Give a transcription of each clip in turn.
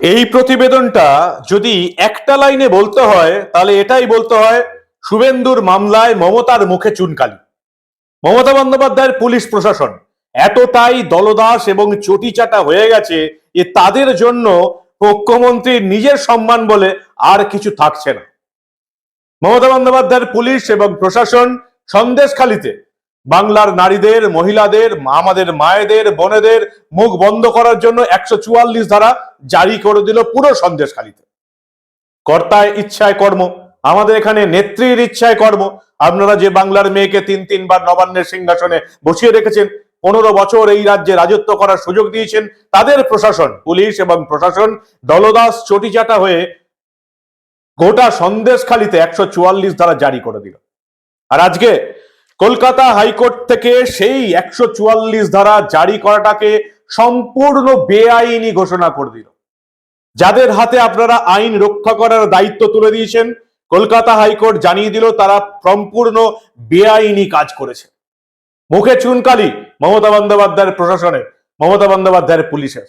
এই প্রতিবেদনটা যদি একটা লাইনে বলতে হয়, তাহলে এটাই বলতে হয়, শুভেন্দুর মামলায় মমতার মুখে চুনকালি। মমতা বন্দ্যোপাধ্যায়ের পুলিশ প্রশাসন। এতটাই দলদাস এবং চটিচাটা হয়ে গেছে যে তাদের জন্য মুখ্যমন্ত্রীর নিজের সম্মান বলে আর কিছু থাকছে না। মমতা বন্দ্যোপাধ্যায়ের পুলিশ এবং প্রশাসন সন্দেশখালিতে বাংলার নারীদের, মহিলাদের, আমাদের মায়েদের, বোনেদের মুখ বন্ধ করার জন্য একশো চুয়াল্লিশ ধারা জারি করে দিল পুরো সন্দেশখালিতে। কর্তায় ইচ্ছায় কর্ম, আমাদের এখানে নেত্রীর ইচ্ছায় কর্ম। আপনারা যে বাংলার মেয়েকে তিন, তিনবার নবান্নের সিংহাসনে বসিয়ে রেখেছেন, পনেরো বছর এই রাজ্যে রাজত্ব করার সুযোগ দিয়েছেন তাদের প্রশাসন, পুলিশ এবং প্রশাসন দলদাস চটিচাটা হয়ে গোটা সন্দেশখালিতে একশো চুয়াল্লিশ ধারা জারি করে দিল। আর আজকে কলকাতা হাইকোর্ট থেকে সেই একশো চুয়াল্লিশ ধারা জারি করাটাকে সম্পূর্ণ বেআইনি ঘোষণা করে দিল। যাদের হাতে আপনারা আইন রক্ষা করার দায়িত্ব তুলে দিয়েছেন, কলকাতা হাইকোর্ট জানিয়ে দিল তারা সম্পূর্ণ বেআইনি কাজ করেছে। মুখে চুনকালি মমতা বন্দ্যোপাধ্যায়ের প্রশাসনের মমতা বন্দ্যোপাধ্যায়ের পুলিশের।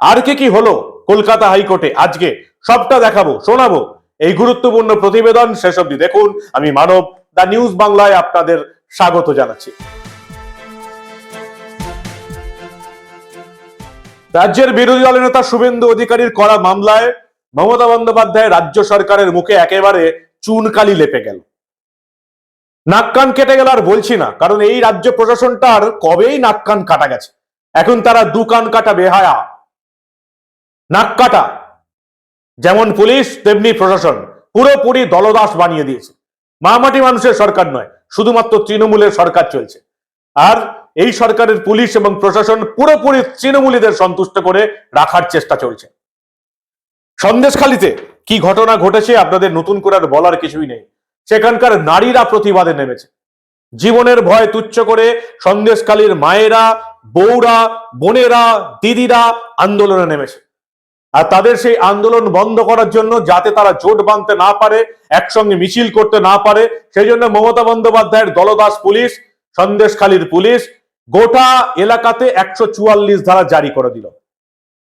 আর কি কি হলো কলকাতা হাইকোর্টে? আজকে সবটা দেখাবো, শোনাবো। এই গুরুত্বপূর্ণ প্রতিবেদন শেষ অব্দি দেখুন। আমি মানব দা নিউজ বাংলায় আপনাদের স্বাগত জানাচ্ছি। রাজ্যের বিরোধী দলের নেতা শুভেন্দু অধিকারীর করা মামলায় মমতা বন্দ্যোপাধ্যায় রাজ্য সরকারের মুখে একেবারে চুনকালি লেপে গেল। নাক কান কেটে গেল আর বলছি না, কারণ এই রাজ্য প্রশাসনটার কবেই নাক কান কাটা গেছে। এখন তারা দু কান কাটা বেহায়া। নাক কাটা। যেমন পুলিশ, তেমনি প্রশাসন। পুরোপুরি দলদাস বানিয়ে দিয়েছে। মামাটি মানুষের সরকার নয় শুধুমাত্র তৃণমূলের সরকার চলছে। আর এই সরকারের পুলিশ এবং প্রশাসন পুরোপুরি তৃণমূলীদের সন্তুষ্ট করে রাখার চেষ্টা চলছে। সন্দেশখালিতে কি ঘটনা ঘটেছে আপনাদের নতুন করে আর বলার কিছুই নেই। সেখানকার নারীরা প্রতিবাদে নেমেছে। জীবনের ভয় তুচ্ছ করে সন্দেশখালীর মায়েরা, বউরা, বোনেরা, দিদিরা আন্দোলনে নেমেছে। আর তাদের সেই আন্দোলন বন্ধ করার জন্য যাতে তারা জোট বাঁধতে না পারে, একসঙ্গে মিছিল করতে না পারে, সেই জন্য মমতা বন্দ্যোপাধ্যায়ের দলদাস পুলিশ, সন্দেশখালীর পুলিশ গোটা এলাকাতে একশো চুয়াল্লিশ ধারা জারি করে দিল।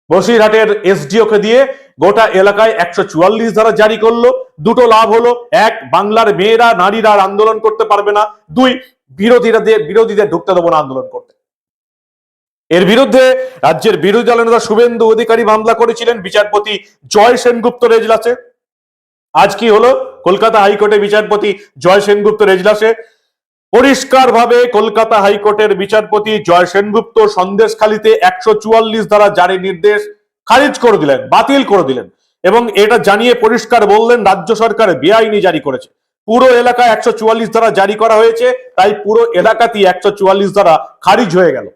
বসিরহাটের এসডিও কে দিয়ে গোটা এলাকায় একশো চুয়াল্লিশ ধারা জারি করল। দুটো লাভ হলো, এক, বাংলার মেয়েরা, নারীরা আর আন্দোলন করতে পারবে না। দুই, বিরোধীরা দিয়ে বিরোধীদের ঢুকতে দেবো না আন্দোলন করতে। এর বিরুদ্ধে রাজ্যের বিরোধী দলের নেতা শুভেন্দু অধিকারী মামলা করেছিলেন, বিচারপতি জয় সেনগুপ্ত রেজলাসে। আজ কি হলো? কলকাতা হাইকোর্টে বিচারপতি জয় সেনগুপ্ত রেজলাসে। পরিষ্কারভাবে কলকাতা হাইকোর্টের বিচারপতি জয় সেনগুপ্ত সন্দেশখালিতে একশো চুয়াল্লিশ দ্বারা জারি নির্দেশ খারিজ করে দিলেন, বাতিল করে দিলেন এবং এটা জানিয়ে পরিষ্কার বললেন, রাজ্য সরকার বেআইনি জারি করেছে। পুরো এলাকায় একশো চুয়াল্লিশ দ্বারা জারি করা হয়েছে, তাই পুরো এলাকাতেই একশো চুয়াল্লিশ দ্বারা খারিজ হয়ে গেল।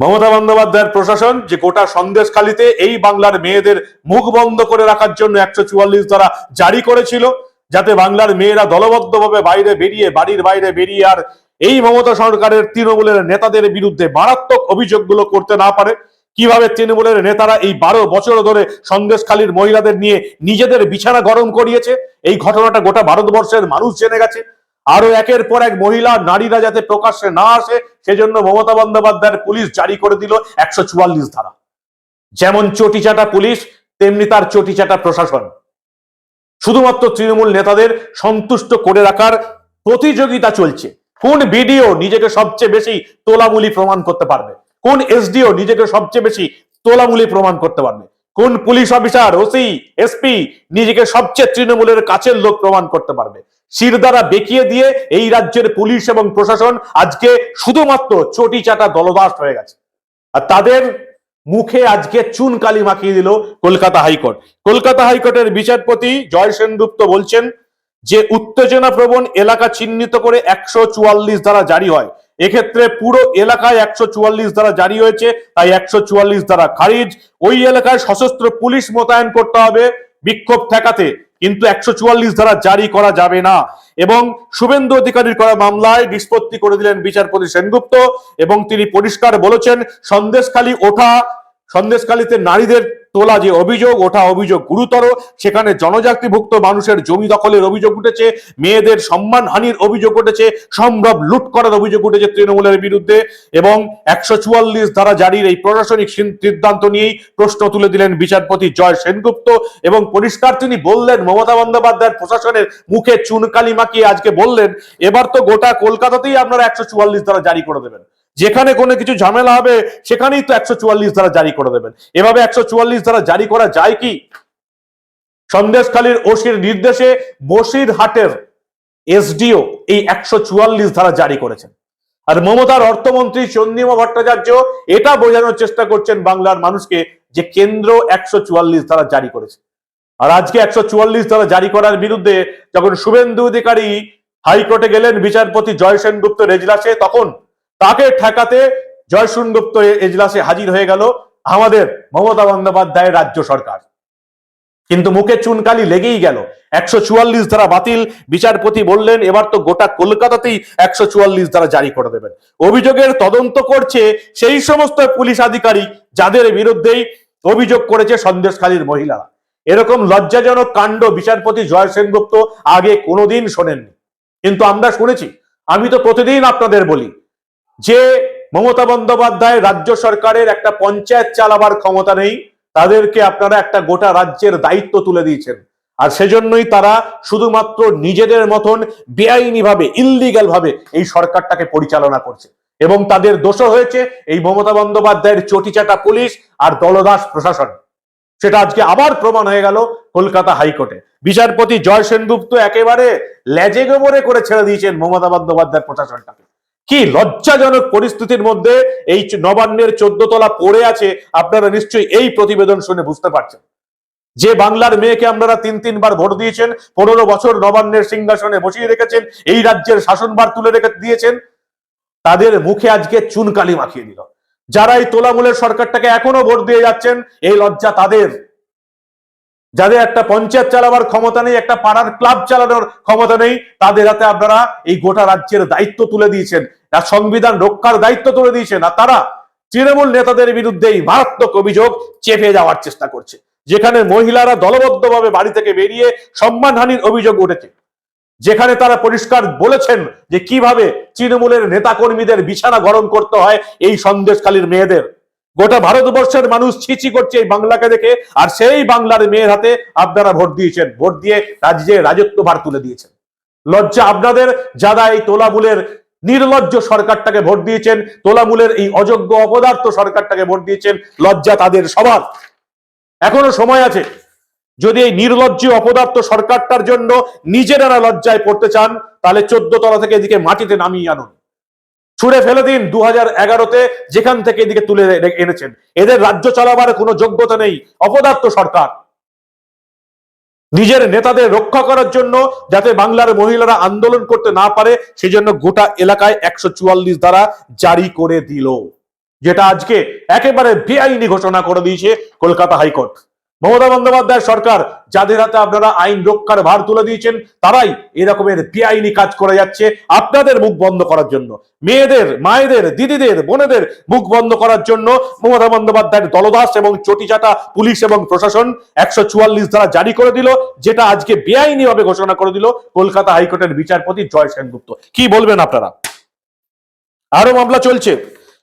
মমতা বন্দ্যোপাধ্যায়ের প্রশাসন যে গোটা সন্দেশখালিতে এই বাংলার মেয়েদের মুখ বন্ধ করে রাখার জন্য একশো চুয়াল্লিশ দ্বারা জারি করেছিল, যাতে বাংলার মেয়েরা দলবদ্ধভাবে বাইরে বেরিয়ে, বাড়ির বাইরে বেরিয়ে আর এই মমতা সরকারের তৃণমূলের নেতাদের বিরুদ্ধে মারাত্মক অভিযোগগুলো করতে না পারে। কীভাবে তৃণমূলের নেতারা এই বারো বছর ধরে সন্দেশখালীর মহিলাদের নিয়ে নিজেদের বিছানা গরম করিয়েছে, এই ঘটনাটা গোটা ভারতবর্ষের মানুষ জেনে গেছে। আরও একের পর এক মহিলা নারীরা যাতে প্রকাশ্যে না আসে, সেজন্য মমতা বন্দ্যোপাধ্যায়ের পুলিশ জারি করে দিল একশো চুয়াল্লিশ ধারা। যেমন চটিচাটা পুলিশ, তেমনি তার চটিচাটা প্রশাসন। শুধুমাত্র তৃণমূল নেতাদের সন্তুষ্ট করে রাখার প্রতিযোগিতা চলছে। কোন বিডিও নিজেকে সবচেয়ে বেশি তোলামুলি প্রমাণ করতে পারবে? কোন এসডিও নিজেকে সবচেয়ে বেশি তোলামুলি প্রমাণ করতে পারবে? কোন পুলিশ অফিসার, ওসি, এসপি নিজেকে সবচেয়ে তৃণমূলের কাছের লোক প্রমাণ করতে পারবে? শিরদারা বেঁকিয়ে দিয়ে এই রাজ্যের পুলিশ এবং প্রশাসন আজকে শুধুমাত্র চটি চাটা দলদাস হয়ে গেছে। আর তাদের মুখে আজকে চুন কালি মাখিয়ে দিল কলকাতা হাইকোর্ট। কলকাতা হাইকোর্টের বিচারপতি জয় সেনগুপ্ত বলছেন যে উত্তেজনা প্রবণ এলাকা চিহ্নিত করে একশো চুয়াল্লিশ দ্বারা জারি হয়। এক্ষেত্রে পুরো এলাকায় একশো চুয়াল্লিশ দ্বারা জারি হয়েছে, তাই একশো চুয়াল্লিশ দ্বারা খারিজ। ওই এলাকায় সশস্ত্র পুলিশ মোতায়েন করতে হবে, বিক্ষোভ ঠেকাতে। কিন্তু একশো চুয়াল্লিশ ধারা জারি করা যাবে না। এবং শুভেন্দু অধিকারীর করা মামলায় নিষ্পত্তি করে দিলেন বিচারপতি সেনগুপ্ত, এবং তিনি পরিষ্কার বলেছেন, সন্দেশখালী ওঠা সন্দেশকালীতে নারীদের তোলা যে অভিযোগ, ওঠা অভিযোগ গুরুতর। সেখানে জনজাতিভুক্ত মানুষের জমি দখলের অভিযোগ উঠেছে, মেয়েদের সম্মানহানির অভিযোগ উঠেছে, সম্ভব লুট করার অভিযোগ উঠেছে তৃণমূলের বিরুদ্ধে এবং একশো চুয়াল্লিশ ধারা জারির এই প্রশাসনিক সিদ্ধান্ত নিয়েই প্রশ্ন তুলে দিলেন বিচারপতি জয় সেনগুপ্ত এবং পরিষ্কার তিনি বললেন, মমতা বন্দ্যোপাধ্যায়ের প্রশাসনের মুখে চুনকালি মাখিয়ে আজকে বললেন, এবার তো গোটা কলকাতাতেই আপনারা একশো চুয়াল্লিশ ধারা জারি করে দেবেন। যেখানে কোনো কিছু ঝামেলা হবে, সেখানেই তো একশো চুয়াল্লিশ ধারা জারি করে দেবেন। এভাবে একশো চুয়াল্লিশ ধারা জারি করা যায় কি? সন্দেশখালীর ওসির নির্দেশে বসির হাটের এসডিও এই একশো চুয়াল্লিশ ধারা জারি করেছেন। আর মমতার অর্থমন্ত্রী চন্দ্রিমা ভট্টাচার্য এটা বোঝানোর চেষ্টা করছেন বাংলার মানুষকে যে কেন্দ্র একশো চুয়াল্লিশ ধারা জারি করেছে। আর আজকে একশো চুয়াল্লিশ ধারা জারি করার বিরুদ্ধে যখন শুভেন্দু অধিকারী হাইকোর্টে গেলেন বিচারপতি জয় সেনগুপ্ত এজলাসে তখন তাকে ঠেকাতে জয় সেনগুপ্ত এজলাসে হাজির হয়ে গেল আমাদের মমতা বন্দ্যোপাধ্যায়ের রাজ্য সরকার। কিন্তু মুখে চুনকালি লেগেই গেল। একশো চুয়াল্লিশ ধারা বাতিল, বিচারপতি বললেন, এবার তো গোটা কলকাতাতেই একশো চুয়াল্লিশ ধারা জারি করে দেবেন। অভিযোগের তদন্ত করছে সেই সমস্ত পুলিশ আধিকারিক যাদের বিরুদ্ধেই অভিযোগ করেছে সন্দেশখালীর মহিলারা। এরকম লজ্জাজনক কাণ্ড বিচারপতি জয় সেনগুপ্ত আগে কোনোদিন শোনেননি। কিন্তু আমরা শুনেছি, আমি তো প্রতিদিন আপনাদের বলি যে মমতা বন্দ্যোপাধ্যায় রাজ্য সরকারের একটা পঞ্চায়েত চালাবার ক্ষমতা নেই, তাদেরকে আপনারা একটা গোটা রাজ্যের দায়িত্ব তুলে দিয়েছেন। আর সেজন্যই তারা শুধুমাত্র নিজেদের মতন বেআইনি ভাবে ইললিগাল ভাবে এই সরকারটাকে পরিচালনা করছে। এবং তাদের দোষ হয়েছে এই মমতা বন্দ্যোপাধ্যায়ের চটিচাটা পুলিশ আর দলদাস প্রশাসন। সেটা আজকে আবার প্রমাণ হয়ে গেল কলকাতা হাইকোর্টে। বিচারপতি জয় সেনগুপ্ত একেবারে লেজে গোবরে করে ছেড়ে দিয়েছেন মমতা বন্দ্যোপাধ্যায়ের প্রশাসনটাকে। কি লজ্জাজনক পরিস্থিতির মধ্যে এই নবান্নের চোদ্দ তলা পড়ে আছে, আপনারা নিশ্চয়ই এই প্রতিবেদন শুনে বুঝতে পারছেন। যে বাংলার মেয়েকে আপনারা তিন তিনবার ভোট দিয়েছেন, পনেরো বছর নবান্নের সিংহাসনে বসিয়ে রেখেছেন, এই রাজ্যের শাসনভার তুলে রেখে দিয়েছেন, তাদের মুখে আজকে চুনকালি মাখিয়ে দিল। যারা এই তোলামূলের সরকারটাকে এখনও ভোট দিয়ে যাচ্ছেন, এই লজ্জা তাদের। যাদের একটা পঞ্চায়েত চালাবার ক্ষমতা নেই, একটা পাড়ার ক্লাব চালানোর ক্ষমতা নেই, তাদের হাতে আপনারা এই গোটা রাজ্যের দায়িত্ব তুলে দিয়েছেন আর সংবিধান রক্ষার দায়িত্ব তুলে দিয়েছেন, আর তারা তৃণমূল নেতাদের বিরুদ্ধে এই মারাত্মক অভিযোগ চেপে যাওয়ার চেষ্টা করছে, যেখানে মহিলারা দলবদ্ধভাবে বাড়ি থেকে বেরিয়ে সম্মানহানির অভিযোগ উঠেছে। যেখানে তারা পরিষ্কার বলেছেন যে কীভাবে তৃণমূলের নেতাকর্মীদের বিছানা গরম করতে হয় এই সন্দেশকালীর মেয়েদের। গোটা ভারতবর্ষের মানুষ ছিচি করছে এই বাংলাকে দেখে, আর সেই বাংলার মেয়ের হাতে আপনারা ভোট দিয়েছেন। ভোট দিয়ে রাজ্যে রাজত্ব ভার তুলে দিয়েছেন। লজ্জা আপনাদের, যারা এই তোলামূলের নির্লজ্জ সরকারটাকে ভোট দিয়েছেন, তোলামূলের এই অযোগ্য অপদার্থ সরকারটাকে ভোট দিয়েছেন, লজ্জা তাদের সবার। এখনও সময় আছে। যদি এই নির্লজ্জ অপদার্থ সরকারটার জন্য নিজেরা লজ্জায় পড়তে চান, তাহলে চোদ্দ তলা থেকে এদিকে মাটিতে নামিয়ে আনুন। ছুড়ে ফেলে দিন দু হাজার এগারোতে যেখান থেকে এদিকে তুলে এনেছেন। এদের রাজ্য চালাবার কোনো যোগ্যতা নেই। অপদার্থ সরকার। নিজের নেতাদের রক্ষা করার জন্য যাতে বাংলার মহিলারা আন্দোলন করতে না পারে, সেজন্য গোটা এলাকায় একশো চুয়াল্লিশ দ্বারা জারি করে দিল। যেটা আজকে একেবারে বেআইনি ঘোষণা করে দিয়েছে কলকাতা হাইকোর্ট। মমতা বন্দ্যোপাধ্যায় সরকার, যাদের হাতে আপনারা আইন রক্ষার ভার তুলে দিয়েছেন, তারাই এরকমের বেআইনি কাজ করে যাচ্ছে আপনাদের মুখ বন্ধ করার জন্য। মেয়েদের, মায়েদের, দিদিদের, বোনেদের মুখ বন্ধ করার জন্য মমতা বন্দ্যোপাধ্যায়ের দলদাস এবং চটিচাটা পুলিশ এবং প্রশাসন একশো চুয়াল্লিশ ধারা জারি করে দিল, যেটা আজকে বেআইনি ভাবে ঘোষণা করে দিল কলকাতা হাইকোর্টের বিচারপতি জয় সেনগুপ্ত। কি বলবেন আপনারা? আরও মামলা চলছে।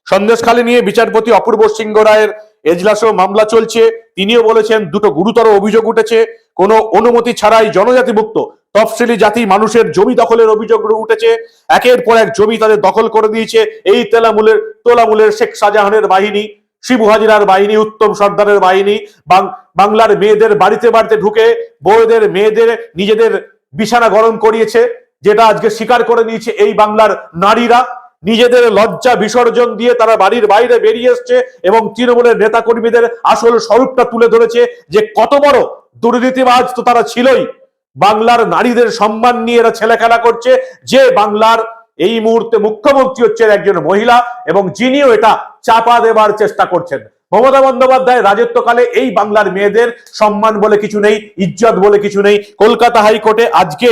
সন্দেশখালী নিয়ে বিচারপতি অপূর্ব সিংহ রায়ের এজলাসেও মামলা চলছে। তিনিও বলেছেন দুটো গুরুতর অভিযোগ উঠেছে। কোনো অনুমতি ছাড়াই জনজাতিভুক্ত তফসিলি জাতি মানুষের জমি দখলের অভিযোগ উঠেছে। একের পর এক জমি তাদের দখল করে দিয়েছে। এই তেলামূলের তোলামূলের শেখ শাহজাহানের বাহিনী, শিবু হাজিরার বাহিনী, উত্তম সর্দারের বাহিনী বাংলার মেয়েদের বাড়িতে বাড়িতে ঢুকে বউদের মেয়েদের নিজেদের বিছানা গরম করিয়েছে, যেটা আজকে স্বীকার করে নিয়েছে এই বাংলার নারীরা। নিজেদের লজ্জা বিসর্জন দিয়ে তারা বাড়ির বাইরে বেরিয়ে এসছে এবং তৃণমূলের নেতা কর্মীদের আসল স্বরূপটা তুলে ধরেছে যে কত বড় দুর্নীতিবাজ তো তারা ছিলই। বাংলার নারীদের সম্মান নিয়ে এরা ছেলে খেলা করছে। যে বাংলার এই মুহূর্তে মুখ্যমন্ত্রী হচ্ছেন একজন মহিলা এবং যিনিও এটা চাপা দেবার চেষ্টা করছেন। মমতা বন্দ্যোপাধ্যায় রাজত্বকালে এই বাংলার মেয়েদের সম্মান বলে কিছু নেই, ইজ্জত বলে কিছু নেই। কলকাতা হাইকোর্টে আজকে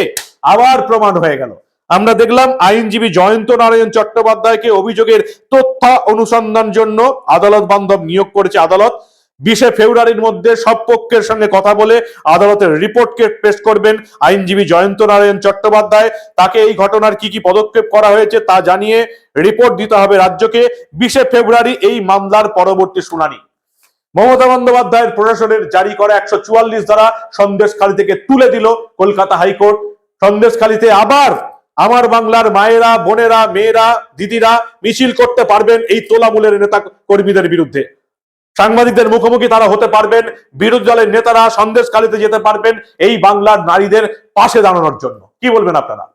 আবার প্রমাণ হয়ে গেল। আমরা দেখলাম আইনজীবী জয়ন্ত নারায়ণ চট্টোপাধ্যায়কে অভিযোগের তথ্য অনুসন্ধান জন্য আদালত বান্ধব নিয়োগ করেছে আদালত। বিশে ফেব্রুয়ারির মধ্যে সব পক্ষের সঙ্গে কথা বলে আদালতের রিপোর্টকে পেশ করবেন আইনজীবী জয়ন্ত নারায়ণ চট্টোপাধ্যায়। তাকে এই ঘটনার কি কি পদক্ষেপ করা হয়েছে তা জানিয়ে রিপোর্ট দিতে হবে রাজ্যকে। বিশে ফেব্রুয়ারি এই মামলার পরবর্তী শুনানি। মমতা বন্দ্যোপাধ্যায়ের প্রশাসনের জারি করা একশো চুয়াল্লিশ দ্বারা সন্দেশখালী থেকে তুলে দিল কলকাতা হাইকোর্ট। সন্দেশখালীতে আবার আমার বাংলার মায়েরা, বোনেরা, মেয়েরা, দিদিরা মিছিল করতে পারবেন এই তোলামূলের নেতা কর্মীদের বিরুদ্ধে। সাংবাদিকদের মুখোমুখি তারা হতে পারবেন, বিরোধী দলের নেতারা সন্দেশখালীতে যেতে পারবেন এই বাংলার নারীদের পাশে দাঁড়ানোর জন্য। কি বলবেন আপনারা?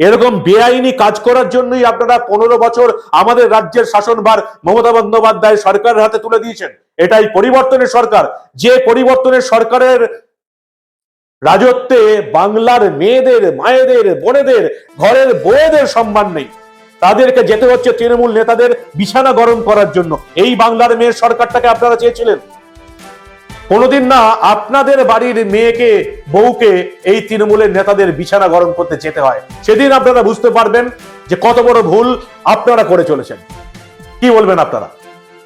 এরকম বেআইনি কাজ করার জন্যই আপনারা পনেরো বছর আমাদের রাজ্যের শাসনভার মমতা বন্দ্যোপাধ্যায় সরকারের হাতে তুলে দিয়েছেন। এটাই পরিবর্তনের সরকার। যে পরিবর্তনের সরকারের রাজত্বে বাংলার মেয়েদের, মায়েদের, বোনেদের, ঘরের বউদের সম্মান নেই। তাদেরকে যেতে হচ্ছে তৃণমূল নেতাদের বিছানা গরম করার জন্য। এই বাংলার মেয়ের সরকারটাকে আপনারা চেয়েছিলেন। কোনোদিন না আপনাদের বাড়ির মেয়েকে, বউকে এই তৃণমূলের নেতাদের বিছানা গরম করতে যেতে হয়। সেদিন আপনারা বুঝতে পারবেন যে কত বড় ভুল আপনারা করে চলেছেন। কি বলবেন আপনারা?